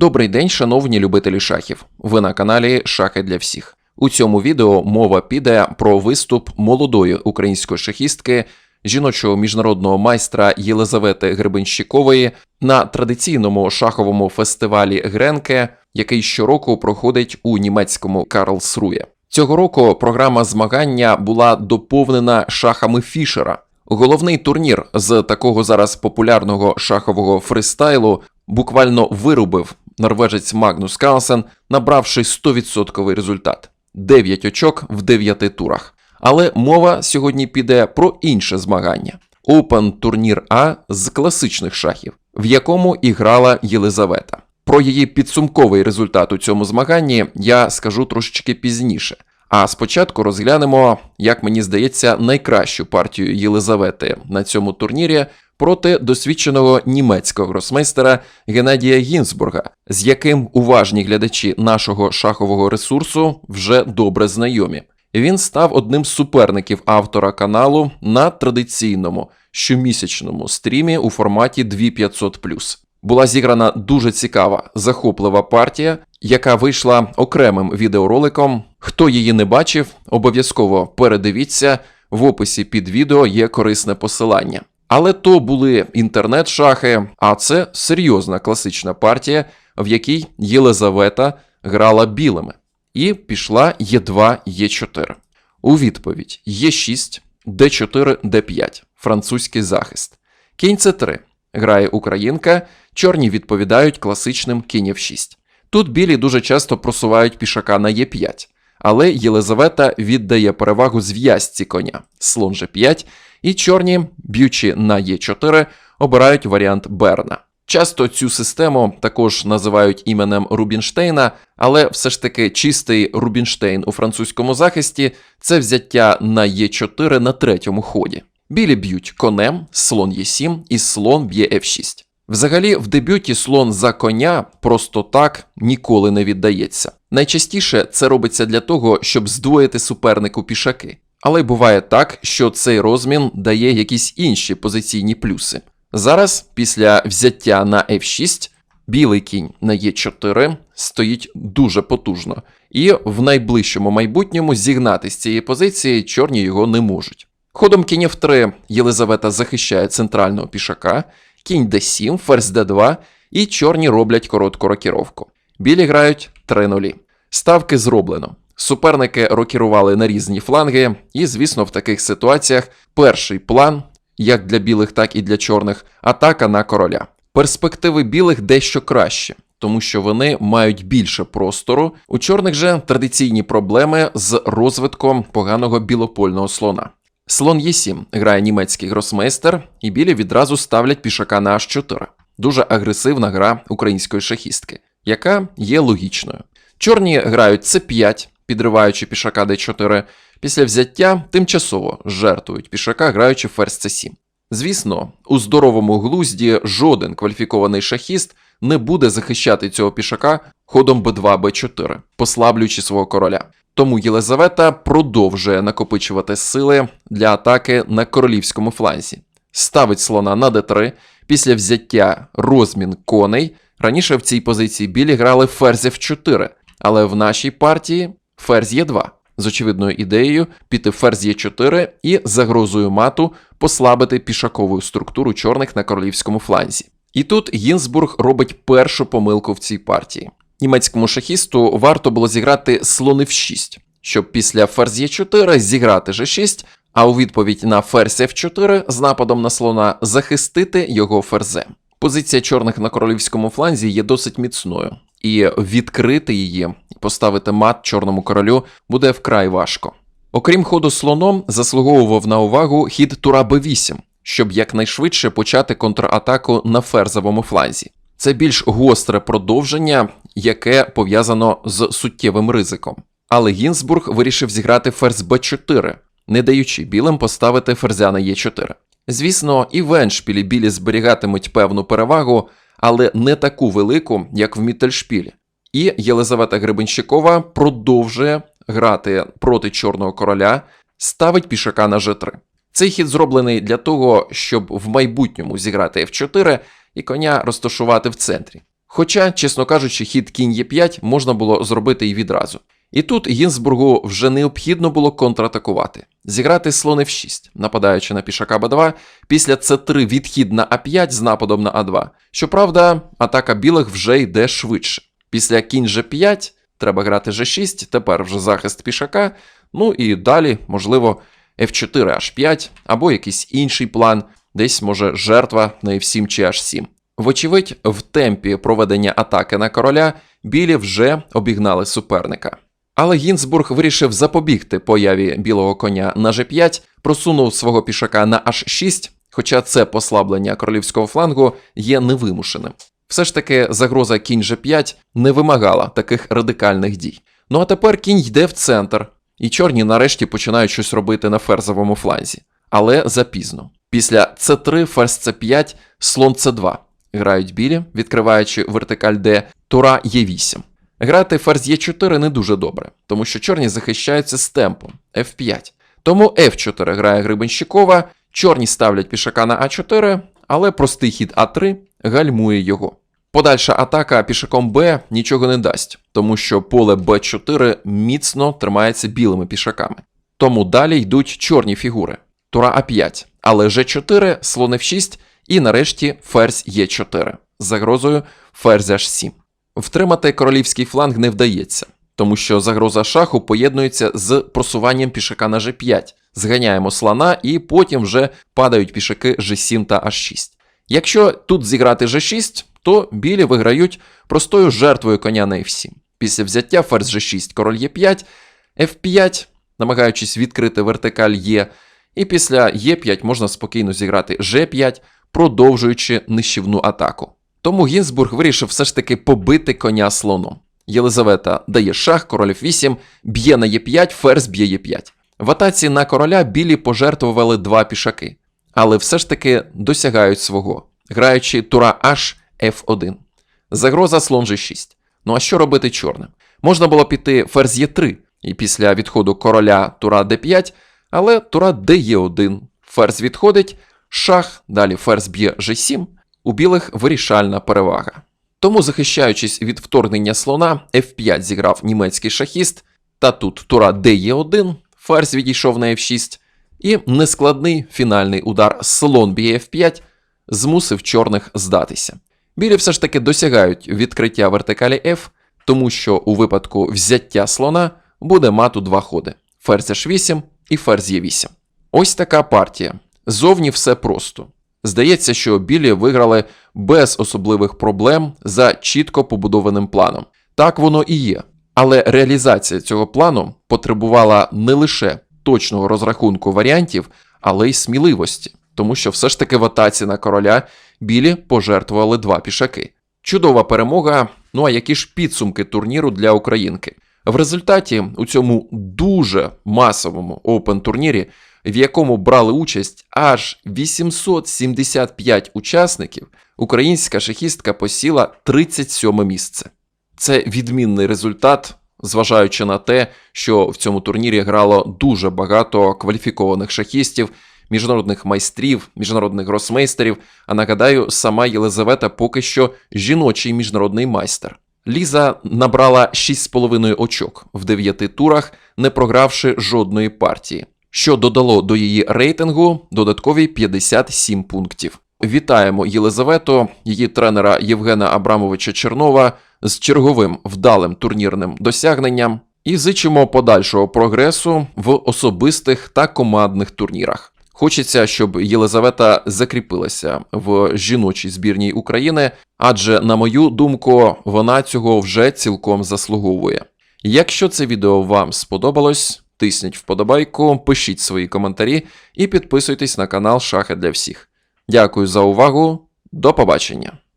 Добрий день, шановні любителі шахів. Ви на каналі Шахи для всіх. У цьому відео мова піде про виступ молодої української шахістки, жіночого міжнародного майстра Єлизавети Гребенщикової на традиційному шаховому фестивалі Гренке, який щороку проходить у німецькому Карлсрує. Цього року програма змагання була доповнена шахами Фішера. Головний турнір з такого зараз популярного шахового фристайлу буквально вирубив норвежець Магнус Карлсен, набравши 100% результат 9 очок в 9 турах. Але мова сьогодні піде про інше змагання Open турнір А з класичних шахів, в якому і грала Єлизавета. Про її підсумковий результат у цьому змаганні я скажу трошечки пізніше. А спочатку розглянемо, як мені здається, найкращу партію Єлизавети на цьому турнірі проти досвідченого німецького гросмейстера Геннадія Гінзбурга, з яким уважні глядачі нашого шахового ресурсу вже добре знайомі. Він став одним з суперників автора каналу на традиційному щомісячному стрімі у форматі 2500+. Була зіграна дуже цікава, захоплива партія, яка вийшла окремим відеороликом. Хто її не бачив, обов'язково передивіться. В описі під відео є корисне посилання. Але то були інтернет-шахи, а це серйозна класична партія, в якій Єлизавета грала білими. І пішла Е2, Е4. У відповідь Е6, Д4, Д5, французький захист. Кінь С3 грає Українка, чорні відповідають класичним кінь F6. Тут білі дуже часто просувають пішака на Е5, але Єлизавета віддає перевагу зв'язці коня слон G5, і чорні, б'ючи на Е4, обирають варіант Берна. Часто цю систему також називають іменем Рубінштейна, але все ж таки чистий Рубінштейн у французькому захисті це взяття на Е4 на третьому ході. Білі б'ють конем, слон Е7 і слон б'є F6. Взагалі, в дебюті слон за коня просто так ніколи не віддається. Найчастіше це робиться для того, щоб здвоїти супернику пішаки. Але буває так, що цей розмін дає якісь інші позиційні плюси. Зараз, після взяття на F6, білий кінь на Е4 стоїть дуже потужно, і в найближчому майбутньому зігнати з цієї позиції чорні його не можуть. Ходом кінь F3 Єлизавета захищає центрального пішака, кінь d7, ферзь d2, і чорні роблять коротку рокіровку. Білі грають 3-0. Ставки зроблено. Суперники рокірували на різні фланги, і, звісно, в таких ситуаціях перший план, як для білих, так і для чорних, атака на короля. Перспективи білих дещо краще, тому що вони мають більше простору. У чорних же традиційні проблеми з розвитком поганого білопольного слона. Слон Е7 грає німецький гросмейстер, і білі відразу ставлять пішака на H4. Дуже агресивна гра української шахістки, яка є логічною. Чорні грають С5, підриваючи пішака d4. Після взяття тимчасово жертвують пішака, граючи ферзь c7. Звісно, у здоровому глузді жоден кваліфікований шахіст не буде захищати цього пішака ходом b2 b4, послаблюючи свого короля. Тому Єлизавета продовжує накопичувати сили для атаки на королівському фланзі. Ставить слона на d3, після взяття розмін коней. Раніше в цій позиції білі грали ферзь f4, але в нашій партії ферзь Е2 з очевидною ідеєю піти ферзь Е4 і загрозою мату послабити пішакову структуру чорних на королівському фланзі. І тут Гінзбург робить першу помилку в цій партії. Німецькому шахісту варто було зіграти слон f6, щоб після ферзь Е4 зіграти G6, а у відповідь на ферзь F4 з нападом на слона захистити його ферзем. Позиція чорних на королівському фланзі є досить міцною, і відкрити її і поставити мат чорному королю буде вкрай важко. Окрім ходу слоном, заслуговував на увагу хід тура b8, щоб якнайшвидше почати контратаку на ферзовому фланзі. Це більш гостре продовження, яке пов'язано з суттєвим ризиком. Але Гінзбург вирішив зіграти ферзь b4, не даючи білим поставити ферзя на Е4. Звісно, і в Еншпілі білі зберігатимуть певну перевагу, але не таку велику, як в Міттельшпілі. І Єлизавета Гребенщикова продовжує грати проти чорного короля, ставить пішака на G3. Цей хід зроблений для того, щоб в майбутньому зіграти F4 і коня розташувати в центрі. Хоча, чесно кажучи, хід кінь Е5 можна було зробити і відразу. І тут Гінзбургу вже необхідно було контратакувати, зіграти слон F6, нападаючи на пішака Б2, після С3 відхід на А5 з нападом на А2. Щоправда, атака білих вже йде швидше. Після кінь G5 треба грати G6, тепер вже захист пішака, ну і далі, можливо, F4 H5 або якийсь інший план, десь може жертва на F7 чи H7. Вочевидь, в темпі проведення атаки на короля білі вже обігнали суперника. Але Гінзбург вирішив запобігти появі білого коня на G5, просунув свого пішака на H6, хоча це послаблення королівського флангу є невимушеним. Все ж таки, загроза кінь G5 не вимагала таких радикальних дій. Ну а тепер кінь йде в центр, і чорні нарешті починають щось робити на ферзовому фланзі. Але запізно. Після c3, ферзь c5, слон c2. Грають білі, відкриваючи вертикаль Д, тура Е8. Грати ферзь Е4 не дуже добре, тому що чорні захищаються з темпом F5. Тому F4 грає Грибенщикова, чорні ставлять пішака на А4, але простий хід А3 гальмує його. Подальша атака пішаком Б нічого не дасть, тому що поле Б4 міцно тримається білими пішаками. Тому далі йдуть чорні фігури. Тура А5, але Ж4, слон F6 і нарешті ферзь Е4 з загрозою ферзь H7. Втримати королівський фланг не вдається, тому що загроза шаху поєднується з просуванням пішака на G5. Зганяємо слона і потім вже падають пішаки G7 та H6. Якщо тут зіграти G6, то білі виграють простою жертвою коня на F7. Після взяття ферзь G6, король Е5, F5, намагаючись відкрити вертикаль Е, і після Е5 можна спокійно зіграти G5, продовжуючи нищівну атаку. Тому Гінзбург вирішив все ж таки побити коня слоном. Єлизавета дає шах, король F8, б'є на Е5, ферзь б'є Е5. В атаці на короля білі пожертвували два пішаки, але все ж таки досягають свого, граючи тура H F1. Загроза слон G6. Ну а що робити чорним? Можна було піти ферзь Е3 і після відходу короля тура d5, але тура dE1. Ферзь відходить, шах, далі ферзь б'є G7, у білих вирішальна перевага. Тому, захищаючись від вторгнення слона, F5 зіграв німецький шахіст, та тут тура dE1, ферзь відійшов на F6, і нескладний фінальний удар слон б'є F5 змусив чорних здатися. Білі все ж таки досягають відкриття вертикалі F, тому що у випадку взяття слона буде мату два ходи: ферзь H8 і ферзь Е8. Ось така партія. Зовні все просто. Здається, що білі виграли без особливих проблем за чітко побудованим планом. Так воно і є. Але реалізація цього плану потребувала не лише точного розрахунку варіантів, але й сміливості, тому що все ж таки в атаці на короля білі пожертвували два пішаки. Чудова перемога. Ну а які ж підсумки турніру для українки? В результаті у цьому дуже масовому опен турнірі, в якому брали участь аж 875 учасників, українська шахістка посіла 37 місце. Це відмінний результат, зважаючи на те, що в цьому турнірі грало дуже багато кваліфікованих шахістів, міжнародних майстрів, міжнародних гросмейстерів. А нагадаю, сама Єлизавета поки що жіночий міжнародний майстер. Ліза набрала 6,5 очок в 9 турах, не програвши жодної партії, що додало до її рейтингу додаткові 57 пунктів. Вітаємо Єлизавету, її тренера Євгена Абрамовича Чернова з черговим вдалим турнірним досягненням і зичимо подальшого прогресу в особистих та командних турнірах. Хочеться, щоб Єлизавета закріпилася в жіночій збірній України, адже, на мою думку, вона цього вже цілком заслуговує. Якщо це відео вам сподобалось, тисніть вподобайку, пишіть свої коментарі і підписуйтесь на канал Шахи для всіх. Дякую за увагу, до побачення!